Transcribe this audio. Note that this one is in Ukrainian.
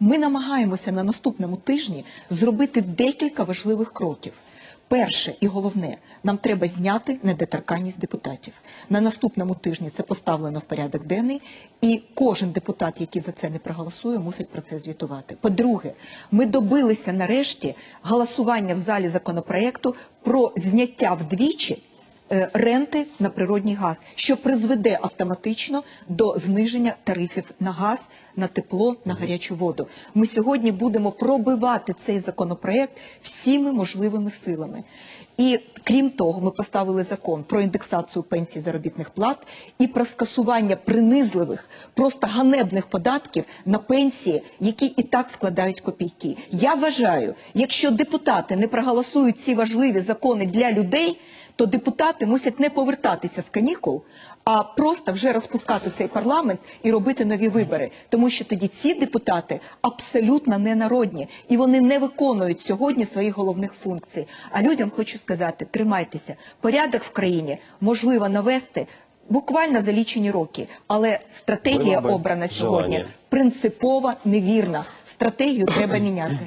Ми намагаємося на наступному тижні зробити декілька важливих кроків. Перше і головне, нам треба зняти недоторканність депутатів. На наступному тижні це поставлено в порядок денний, і кожен депутат, який за це не проголосує, мусить про це звітувати. По-друге, ми добилися нарешті голосування в залі законопроекту про зняття вдвічі ренти на природній газ, що призведе автоматично до зниження тарифів на газ, на тепло, на гарячу воду. Ми сьогодні будемо пробивати цей законопроект всіми можливими силами. І крім того, ми поставили закон про індексацію пенсій заробітних плат і про скасування принизливих, просто ганебних податків на пенсії, які і так складають копійки. Я вважаю, якщо депутати не проголосують ці важливі закони для людей, то депутати мусять не повертатися з канікул, а просто вже розпускати цей парламент і робити нові вибори. Тому що тоді ці депутати абсолютно ненародні і вони не виконують сьогодні своїх головних функцій. А людям хочу сказати: тримайтеся, порядок в країні можливо навести. Буквально за лічені роки, але стратегія обрана сьогодні принципово невірна. Стратегію треба міняти.